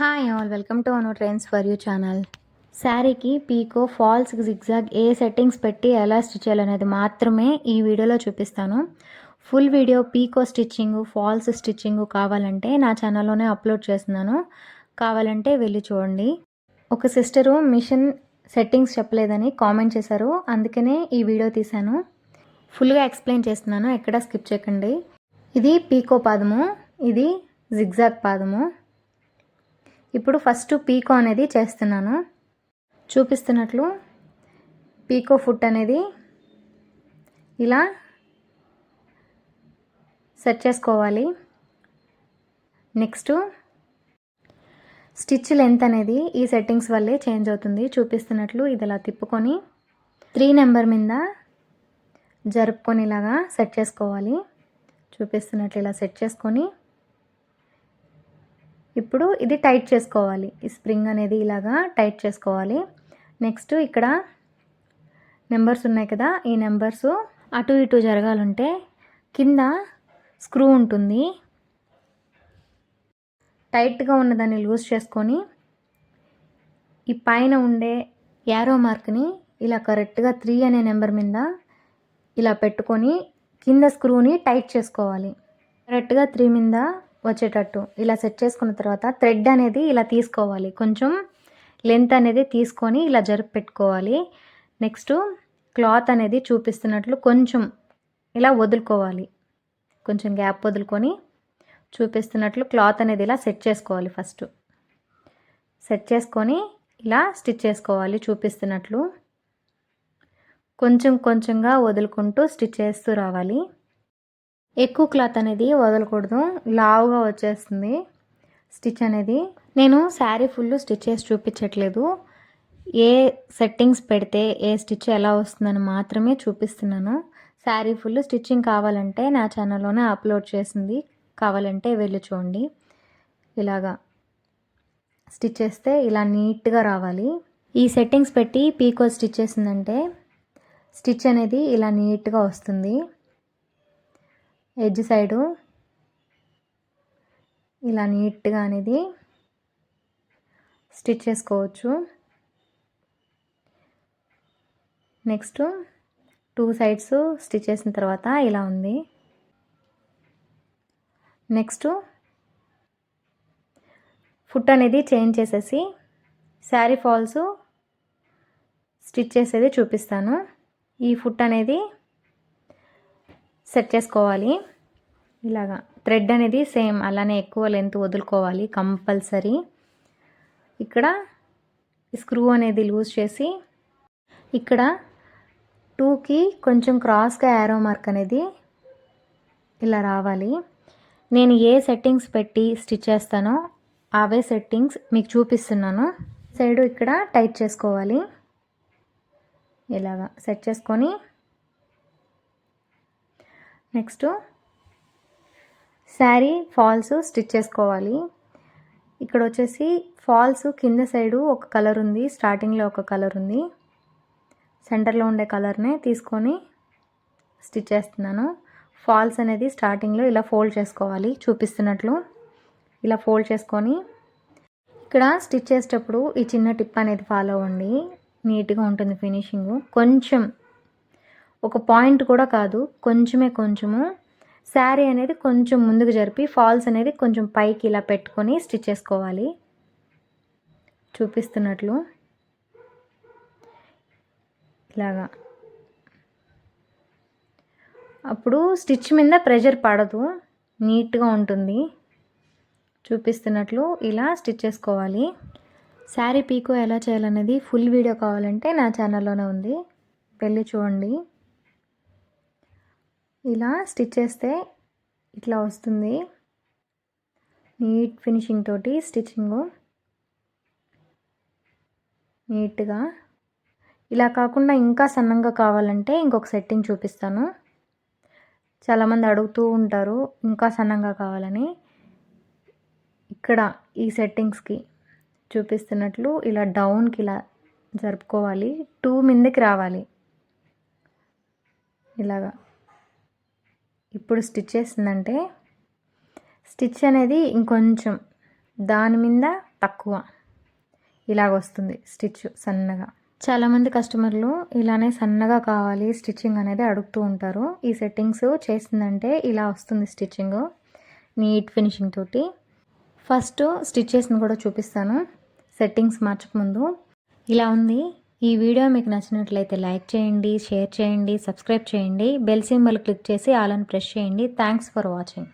Hi all welcome to అనో trends for you channel శారీకి పీకో falls zigzag ఏ settings పెట్టి ఎలా స్టిచ్ చేయాలనేది మాత్రమే ఈ వీడియోలో చూపిస్తాను. Full video pico stitching falls stitching కావాలంటే నా ఛానల్లోనే అప్లోడ్ చేస్తున్నాను. కావాలంటే వెళ్ళి చూడండి. ఒక సిస్టరు మిషన్ సెట్టింగ్స్ చెప్పలేదని కామెంట్ చేశారు. అందుకనే ఈ వీడియో తీశాను. ఫుల్గా ఎక్స్ప్లెయిన్ చేస్తున్నాను ఎక్కడ స్కిప్ చేయకండి. ఇది పీకో పాదము ఇది జిగ్జాగ్ పాదము. ఇప్పుడు ఫస్ట్ పీకో అనేది చేస్తున్నాను. చూపిస్తున్నట్లు పీకో ఫుట్ అనేది ఇలా సెట్ చేసుకోవాలి. నెక్స్ట్ స్టిచ్ లెంత్ అనేది ఈ సెట్టింగ్స్ వల్లే చేంజ్ అవుతుంది. చూపిస్తున్నట్లు ఇది ఇలా తిప్పుకొని త్రీ నెంబర్ మీద జరుపుకొని ఇలాగా సెట్ చేసుకోవాలి. చూపిస్తున్నట్లు ఇలా సెట్ చేసుకొని ఇప్పుడు ఇది టైట్ చేసుకోవాలి. ఈ స్ప్రింగ్ అనేది ఇలాగా టైట్ చేసుకోవాలి. నెక్స్ట్ ఇక్కడ నెంబర్స్ ఉన్నాయి కదా ఈ నెంబర్స్ అటు ఇటు జరగాలంటే కింద స్క్రూ ఉంటుంది. టైట్గా ఉన్నదాన్ని లూజ్ చేసుకొని ఈ పైన ఉండే యారో మార్క్ని ఇలా కరెక్ట్గా త్రీ అనే నెంబర్ మీద ఇలా పెట్టుకొని కింద స్క్రూని టైట్ చేసుకోవాలి. కరెక్ట్గా త్రీ మీద వచ్చేటట్టు. ఇలా సెట్ చేసుకున్న తర్వాత థ్రెడ్ అనేది ఇలా తీసుకోవాలి. కొంచెం లెంత్ అనేది తీసుకొని ఇలా జరిపి పెట్టుకోవాలి. నెక్స్ట్ క్లాత్ అనేది చూపిస్తున్నట్లు కొంచెం ఇలా వదులుకోవాలి. కొంచెం గ్యాప్ వదులుకొని చూపిస్తున్నట్లు క్లాత్ అనేది ఇలా సెట్ చేసుకోవాలి ఫస్ట్ సెట్ చేసుకొని ఇలా స్టిచ్ చేసుకోవాలి చూపిస్తున్నట్లు. కొంచెం కొంచెంగా వదులుకుంటూ స్టిచ్ చేస్తూ రావాలి. ఎక్కువ క్లాత్ అనేది వదలకూడదు. లావుగా వచ్చేస్తుంది స్టిచ్ అనేది. నేను శారీ ఫుల్ స్టిచ్ చేసి చూపించట్లేదు. ఏ సెట్టింగ్స్ పెడితే ఏ స్టిచ్ ఎలా వస్తుందని మాత్రమే చూపిస్తున్నాను. శారీ ఫుల్ స్టిచ్చింగ్ కావాలంటే నా ఛానల్లోనే అప్లోడ్ చేసింది. కావాలంటే వెళ్ళి చూడండి. ఇలాగా స్టిచ్ చేస్తే ఇలా నీట్గా రావాలి. ఈ సెట్టింగ్స్ పెట్టి పీకో స్టిచ్ చేసిందంటే స్టిచ్ అనేది ఇలా నీట్గా వస్తుంది. ఎడ్జ్ సైడు ఇలా నీట్గా అనేది స్టిచ్ చేసుకోవచ్చు. నెక్స్ట్ టూ సైడ్స్ స్టిచ్ చేసిన తర్వాత ఇలా ఉంది. నెక్స్ట్ ఫుట్ అనేది చేంజ్ చేసేసి శారీ ఫాల్స్ స్టిచ్ చేసేది చూపిస్తాను. ఈ ఫుట్ అనేది సెట్ చేసుకోవాలి. ఇలాగా థ్రెడ్ అనేది సేమ్ అలానే ఎక్కువ లెంత్ వదులుకోవాలి కంపల్సరీ. ఇక్కడ స్క్రూ అనేది లూజ్ చేసి ఇక్కడ టూకి కొంచెం క్రాస్గా యారో మార్క్ అనేది ఇలా రావాలి. నేను ఏ సెట్టింగ్స్ పెట్టి స్టిచ్ చేస్తానో అవే సెట్టింగ్స్ మీకు చూపిస్తున్నాను. సైడ్ ఇక్కడ టైట్ చేసుకోవాలి. ఇలాగా సెట్ చేసుకొని నెక్స్ట్. శారీ ఫాల్స్ స్టిచ్ చేసుకోవాలి. ఇక్కడ వచ్చేసి ఫాల్స్ కింద సైడు ఒక కలర్ ఉంది స్టార్టింగ్లో ఒక కలర్ ఉంది. సెంటర్లో ఉండే కలర్నే తీసుకొని స్టిచ్ చేస్తున్నాను. ఫాల్స్ అనేది స్టార్టింగ్లో ఇలా ఫోల్డ్ చేసుకోవాలి చూపిస్తున్నట్లు. ఇలా ఫోల్డ్ చేసుకొని ఇక్కడ స్టిచ్ చేసేటప్పుడు ఈ చిన్న టిప్ అనేది ఫాలో అవ్వండి. నీట్గా ఉంటుంది ఫినిషింగ్. కొంచెం ఒక పాయింట్ కూడా కాదు. కొంచెమే కొంచెము. శారీ అనేది కొంచెం ముందుకు జరిపి ఫాల్స్ అనేది కొంచెం పైకి ఇలా పెట్టుకొని స్టిచ్ చేసుకోవాలి. చూపిస్తున్నట్లు. ఇలాగా. అప్పుడు స్టిచ్ మీద ప్రెషర్ పడదు. నీట్గా ఉంటుంది. చూపిస్తున్నట్లు ఇలా స్టిచ్ చేసుకోవాలి. శారీ పీకో ఎలా చేయాలనేది ఫుల్ వీడియో కావాలంటే నా ఛానల్లోనే ఉంది. వెళ్ళి చూడండి. ఇలా స్టిచ్ చేస్తే ఇట్లా వస్తుంది. నీట్ ఫినిషింగ్ తోటి స్టిచ్చింగు. నీట్గా. ఇలా కాకుండా ఇంకా సన్నంగా కావాలంటే ఇంకొక సెట్టింగ్ చూపిస్తాను. చాలామంది అడుగుతూ ఉంటారు ఇంకా సన్నంగా కావాలని. ఇక్కడ ఈ సెట్టింగ్స్కి చూపిస్తున్నట్లు ఇలా డౌన్కి ఇలా జరుపుకోవాలి. టూ మిందకి రావాలి. ఇలాగా. ఇప్పుడు స్టిచ్ చేసిందంటే స్టిచ్ అనేది ఇంకొంచెం దాని మీద తక్కువ ఇలాగ వస్తుంది స్టిచ్ సన్నగా. చాలామంది కస్టమర్లు ఇలానే సన్నగా కావాలి స్టిచ్చింగ్ అనేది అడుగుతూ ఉంటారు. ఈ సెట్టింగ్స్ చేసిందంటే ఇలా వస్తుంది స్టిచ్చింగ్ నీట్ ఫినిషింగ్ తోటి. ఫస్ట్ స్టిచ్చెస్ని కూడా చూపిస్తాను. సెట్టింగ్స్ మార్చకముందు ఇలా ఉంది. ఈ వీడియో మీకు నచ్చినట్లయితే లైక్ చేయండి షేర్ చేయండి సబ్స్క్రైబ్ చేయండి బెల్ సింబల్ క్లిక్ చేసి ఆల్ అని ప్రెస్ చేయండి. Thanks for watching